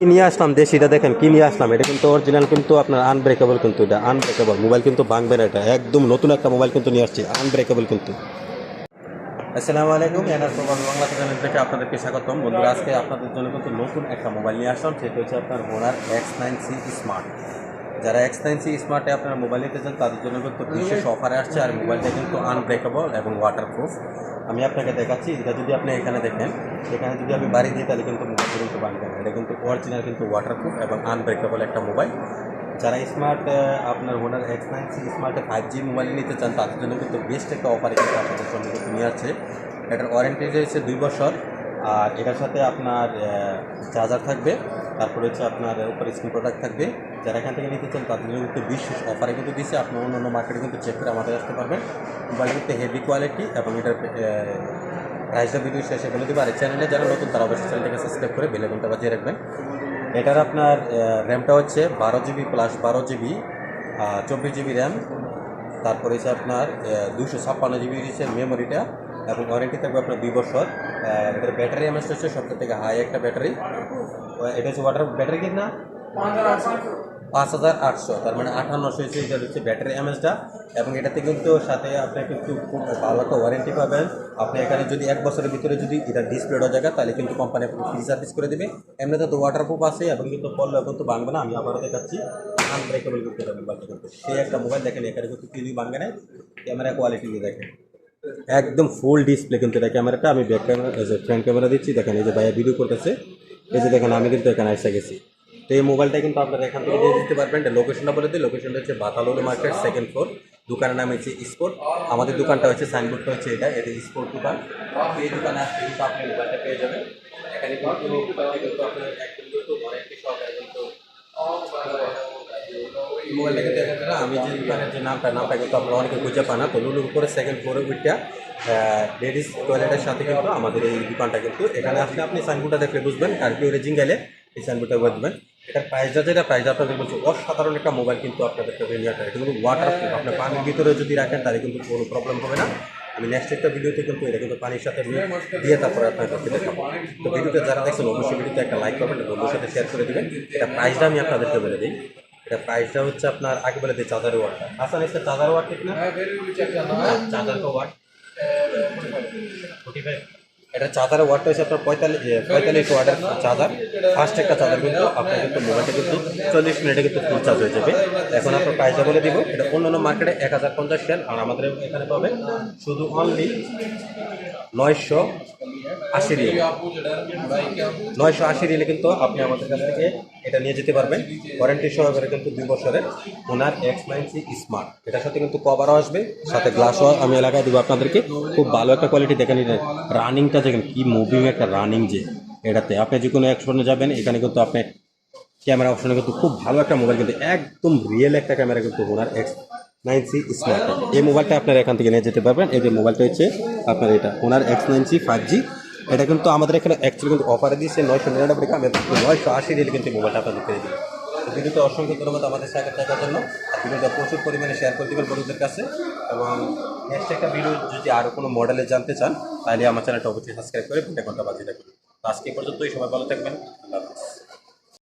নিয়ে আসলাম দেশিটা দেখেন কি নিয়ে আসলাম, এটা কিন্তু অরিজিনাল কিন্তু আপনার আনব্রেকেবল কিন্তু এটা আনব্রেকেবল মোবাইল কিন্তু ভাঙবে না এটা, একদম নতুন একটা মোবাইল কিন্তু নিয়ে আসছি আনব্রেকেবল কিন্তু। আসসালামু আলাইকুম এনার প্রবাদ বাংলা চ্যানেল থেকে আপনাদেরকে স্বাগতম। বন্ধুরা, আজকে আপনাদের জন্য কিন্তু নতুন একটা মোবাইল নিয়ে আসলাম, সেটা হচ্ছে আপনার Honor X nine C smart যারা এক্স নাইন সি স্মার্টে আপনারা মোবাইল নিতে চান, তাদের জন্য কিন্তু বিশেষ অফারে আসছে আর মোবাইলটা কিন্তু আনব্রেকেবল এবং ওয়াটারপ্রুফ আমি আপনাকে দেখাচ্ছি, এটা যদি আপনি এখানে দেখেন, এখানে যদি আমি বাড়ি দিই, তাহলে কিন্তু মোবাইলটা কিন্তু বানবে এটা কিন্তু অরিজিনাল কিন্তু ওয়াটারপ্রুফ এবং আনব্রেকেবল একটা মোবাইল। যারা স্মার্ট আপনার হোনার এক্স নাইন সি স্মার্টে ফাইভ জি মোবাইল নিতে চান, তাদের জন্য কিন্তু বেস্ট একটা অফারে কিন্তু আপনাদের জন্য কিন্তু নিয়ে আসছে। এটার ওয়ারেন্টি রয়েছে দুই বছর। আর এটার সাথে আপনার চার্জার থাকবে। তারপরে হচ্ছে আপনার, উপর স্ক্রিন প্রোডাক্ট থাকবে। যারা এখান থেকে নিতে চান তাদের জন্য কিন্তু বিশেষ অফারে কিন্তু দিচ্ছে আপনি অন্য অন্য মার্কেটে কিন্তু চেক করে আমাদের আসতে পারবেন। মোবাইল কিন্তু হেভি কোয়ালিটি এবং এটার প্রাইসটা ভিডিও শেষে বলে দেবো। আর চ্যানেলে যারা নতুন, তারা অবশ্যই চ্যানেলটাকে সাবস্ক্রাইব করে বেলে ঘণ্টা বাজিয়ে রাখবেন। এটার আপনার র্যামটা হচ্ছে বারো জিবি প্লাস বারো জিবি চব্বিশ জিবি র্যাম তারপরে হচ্ছে আপনার দুশো ছাপ্পান্ন জিবি হচ্ছে মেমোরিটা এবং ওয়ারেন্টি থাকবে আপনার দুই বছর। এটার ব্যাটারি এমএসটা হচ্ছে সব থেকে হাই একটা ব্যাটারি এটা হচ্ছে ওয়াটার ব্যাটারি কিনা পাঁচ হাজার আটশো, তার মানে আঠান্নশো হচ্ছে এটা হচ্ছে ব্যাটারি এমএসটা এবং এটাতে কিন্তু সাথে আপনি কিন্তু খুব ভালো একটা ওয়ারেন্টি পাবেন। আপনি এখানে যদি এক বছরের ভিতরে যদি এটা ডিসপ্লে হয়ে যায় তাহলে কিন্তু কোম্পানি আপনাকে ফ্রি সার্ভিস করে দেবে। এমনিতে তো ওয়াটারপ্রুফ আছে এবং কিন্তু পড়লেও কিন্তু ভাঙবে না, আমি আবারও দেখাচ্ছি। আনব্রেকেবল কিন্তু এটা মোবাইলটা কিন্তু সেই একটা মোবাইল দেখেন, এখানে কিন্তু কিছুই ভাঙবে না ক্যামেরা কোয়ালিটি দিয়ে দেখেন। একদম ফুল ডিসপ্লে কিন্তু এটা ক্যামেরাটা আমি ব্যাক ক্যামেরা ফ্রন্ট ক্যামেরা দিচ্ছি, দেখেন, এই যে ভাইয়া ভিডিও করতেছে। এই যে দেখেন, আমি কিন্তু এখানে এসে গেছি। তো এই মোবাইলটা কিন্তু আপনারা এখান থেকে দিয়ে দিতে পারবেন। লোকেশনটা বলে দিই। লোকেশনটা হচ্ছে বাতালোর মার্কেট সেকেন্ড ফ্লোর দোকানের নাম হচ্ছে স্পোর্ট আমাদের দোকানটা হচ্ছে সাইনবোর্ডটা হচ্ছে এটা। এটা স্পোর্ট দোকান। এই দোকানে আসলে কিন্তু আপনি মোবাইলটা পেয়ে যাবেন। এখানে কিন্তু আমি যে দোকানের যে নামটা নামটা কিন্তু আপনারা অনেকে খুঁজে পান না। তো লুলুর উপরে সেকেন্ড ফ্লোরে উইটটা লেডিস টয়লেটের সাথে কিন্তু আমাদের এই দোকানটা কিন্তু। এখানে আসলে আপনি সাইনবোর্ডটা দেখলে বুঝবেন, আর কি ওরে জিঙ্গাইলে এই সাইনবোর্ডটা বুঝবেন এটা প্রাইসটা যেটা প্রাইস আপনাদের বলছি অসাধারণ একটা মোবাইল কিন্তু আপনাদেরকে নিয়ে আসা এটা কিন্তু ওয়াটার প্রুফ আপনার পানির ভিতরে যদি রাখেন তাহলে কিন্তু কোনো প্রবলেম হবে না। আমি নেক্সট একটা ভিডিওতে কিন্তু এটা কিন্তু পানির সাথে দিয়ে তারপরে আপনাদেরকে দেখাবো। তো ভিডিওটা যারা দেখছেন অবশ্যই ভিডিওতে একটা লাইক করবেন বন্ধুর সাথে শেয়ার করে দেবেন। এটা প্রাইসটা আমি আপনাদেরকে বলে দিই। এটা প্রাইসটা হচ্ছে আপনার আগে বলে দিই চার্জার ওয়াটটা আসান এসে চার্জার ওয়াট ঠিক না? চার্জার তো ওয়াট এটা চাদার ওয়াটটা হয়েছে আপনার পঁয়তাল্লিশ পঁয়তাল্লিশ ওয়ার্ডের চার্জার ফার্স্ট একটা চার্জার কিন্তু আপনার কিন্তু মোবাইলটা কিন্তু চল্লিশ মিনিটে কিন্তু ফুল চার্জ হয়ে যাবে। এখন আপনার প্রাইসটা বলে দিব। এটা অন্যান্য মার্কেটে এক হাজার পঞ্চাশ সেল আর আমাদের এখানে পাবে শুধু অনলি নয়শো আশি রিয়াল। নয়শো আশি রিয়ালে কিন্তু আপনি আমাদের কাছ থেকে এটা নিয়ে যেতে পারবেন। ওয়ারেন্টি সহকারে কিন্তু দুই বছরের Honor X nine C smart এটার সাথে কিন্তু কভারও আসবে, সাথে গ্লাসও আমি এলাকায় দেবো আপনাদেরকে। খুব ভালো একটা কোয়ালিটি দেখেন এটা। রানিংটা দেখেন, কি মুভিং একটা রানিং যে। এটাতে আপনি যে কোনো একশনে যাবেন, এখানে কিন্তু আপনি ক্যামেরা অপশনে কিন্তু খুব ভালো একটা মোবাইল কিন্তু, একদম রিয়েল একটা ক্যামেরা কিন্তু Honor X nine C smart এই মোবাইলটা আপনারা এখান থেকে নিয়ে যেতে পারবেন। এই যে মোবাইলটা হচ্ছে আপনার এটা Honor X nine C five G এটা কিন্তু আমাদের এখানে অ্যাকচুয়ালি কিন্তু অফারে দিয়েছে নয়শো নিরানব্বই টাকা। আমি নয়শো আশি রিল কিন্তু মোবাইলটা আপনাদের পেয়ে তো ভিডিওতে অসংখ্য ধন্যবাদ আমাদের সাথে থাকার জন্য। ভিডিওটা প্রচুর পরিমাণে শেয়ার করে দেবেন বন্ধুদের কাছে। এবং নেক্সট একটা ভিডিও যদি আরও কোনো মডেলে জানতে চান, তাহলে আমার চ্যানেলটা অবশ্যই সাবস্ক্রাইব করে ঘণ্টা বাজিয়ে রাখবেন। আজকে আজকে এই সবাই ভালো থাকবেন।